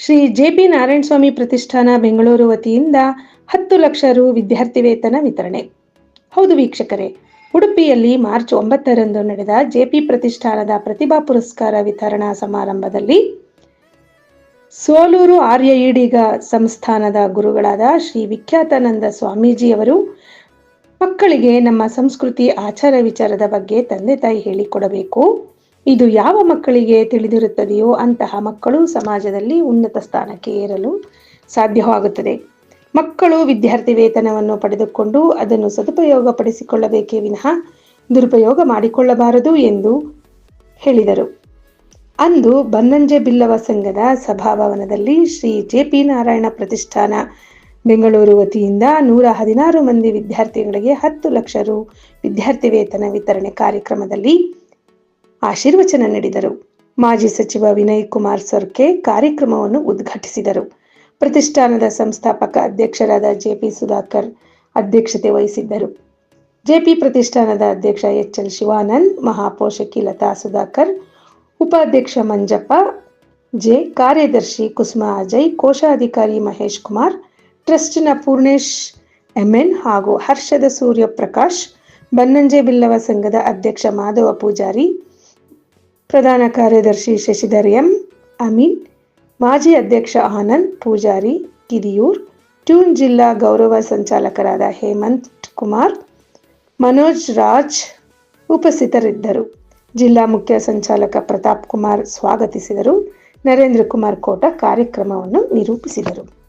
Shri J P Narayana Swamy ಪ್ರತಿಷ್ಠಾನ ಬೆಂಗಳೂರು ವತಿಯಿಂದ ಹತ್ತು ಲಕ್ಷ ರು ವಿದ್ಯಾರ್ಥಿ ವೇತನ ವಿತರಣೆ. ಹೌದು ವೀಕ್ಷಕರೇ, ಉಡುಪಿಯಲ್ಲಿ ಮಾರ್ಚ್ ಒಂಬತ್ತರಂದು ನಡೆದ ಜೆಪಿ ಪ್ರತಿಷ್ಠಾನದ ಪ್ರತಿಭಾ ಪುರಸ್ಕಾರ ವಿತರಣಾ ಸಮಾರಂಭದಲ್ಲಿ ಸೋಲೂರು ಆರ್ಯ ಈಡಿಗ ಸಂಸ್ಥಾನದ ಗುರುಗಳಾದ ಶ್ರೀ ವಿಖ್ಯಾತಾನಂದ ಸ್ವಾಮೀಜಿಯವರು ಮಕ್ಕಳಿಗೆ ನಮ್ಮ ಸಂಸ್ಕೃತಿ ಆಚಾರ ವಿಚಾರದ ಬಗ್ಗೆ ತಂದೆ ತಾಯಿ ಹೇಳಿಕೊಡಬೇಕು. ಇದು ಯಾವ ಮಕ್ಕಳಿಗೆ ತಿಳಿದಿರುತ್ತದೆಯೋ ಅಂತಹ ಮಕ್ಕಳು ಸಮಾಜದಲ್ಲಿ ಉನ್ನತ ಸ್ಥಾನಕ್ಕೆ ಏರಲು ಸಾಧ್ಯವಾಗುತ್ತದೆ. ಮಕ್ಕಳು ವಿದ್ಯಾರ್ಥಿ ವೇತನವನ್ನು ಪಡೆದುಕೊಂಡು ಅದನ್ನು ಸದುಪಯೋಗಪಡಿಸಿಕೊಳ್ಳಬೇಕೇ ವಿನಃ ದುರುಪಯೋಗ ಮಾಡಿಕೊಳ್ಳಬಾರದು ಎಂದು ಹೇಳಿದರು. ಅಂದು ಬನ್ನಂಜೆ ಬಿಲ್ಲವ ಸಂಘದ ಸಭಾಭವನದಲ್ಲಿ ಶ್ರೀ ಜೆ ಪಿ ನಾರಾಯಣ ಪ್ರತಿಷ್ಠಾನ ಬೆಂಗಳೂರು ವತಿಯಿಂದ ನೂರ ಹದಿನಾರು ಮಂದಿ ವಿದ್ಯಾರ್ಥಿಗಳಿಗೆ ಹತ್ತು ಲಕ್ಷ ರು ವಿದ್ಯಾರ್ಥಿ ವೇತನ ವಿತರಣೆ ಕಾರ್ಯಕ್ರಮದಲ್ಲಿ ಆಶೀರ್ವಚನ ನೀಡಿದರು. ಮಾಜಿ ಸಚಿವ ವಿನಯ್ ಕುಮಾರ್ ಸೊರ್ಕೆ ಕಾರ್ಯಕ್ರಮವನ್ನು ಉದ್ಘಾಟಿಸಿದರು. ಪ್ರತಿಷ್ಠಾನದ ಸಂಸ್ಥಾಪಕ ಅಧ್ಯಕ್ಷರಾದ ಜೆಪಿ ಸುಧಾಕರ್ ಅಧ್ಯಕ್ಷತೆ ವಹಿಸಿದ್ದರು. ಜೆಪಿ ಪ್ರತಿಷ್ಠಾನದ ಅಧ್ಯಕ್ಷ ಎಚ್ ಎಲ್ ಶಿವಾನಂದ್, ಮಹಾಪೋಷಕಿ ಲತಾ ಸುಧಾಕರ್, ಉಪಾಧ್ಯಕ್ಷ ಮಂಜಪ್ಪ, ಜೆ ಕಾರ್ಯದರ್ಶಿ ಕುಸುಮಾ ಅಜಯ್, ಕೋಶಾಧಿಕಾರಿ ಮಹೇಶ್ ಕುಮಾರ್, ಟ್ರಸ್ಟ್ನ ಪೂರ್ಣೇಶ್ ಎಂಎನ್ ಹಾಗೂ ಹರ್ಷದ ಸೂರ್ಯಪ್ರಕಾಶ್, ಬನ್ನಂಜೆ ಬಿಲ್ಲವ ಸಂಘದ ಅಧ್ಯಕ್ಷ ಮಾಧವ ಪೂಜಾರಿ ಪ್ರಧಾನ ಕಾರ್ಯದರ್ಶಿ ಶಶಿಧರ್ ಎಂ, ಅಮೀನ್, ಮಾಜಿ ಅಧ್ಯಕ್ಷ ಆನಂದ್, ಪೂಜಾರಿ, ಕಿದಿಯೂರ್, ಟ್ಯೂನ್ ಜಿಲ್ಲಾ ಗೌರವ ಸಂಚಾಲಕರಾದ ಹೇಮಂತ್ ಕುಮಾರ್, ಮನೋಜ್ ರಾಜ್ ಉಪಸ್ಥಿತರಿದ್ದರು. ಜಿಲ್ಲಾ ಮುಖ್ಯ ಸಂಚಾಲಕ ಪ್ರತಾಪ್ ಕುಮಾರ್ ಸ್ವಾಗತಿಸಿದರು. ನರೇಂದ್ರ ಕುಮಾರ್ ಕೋಟ ಕಾರ್ಯಕ್ರಮವನ್ನು ನಿರೂಪಿಸಿದರು.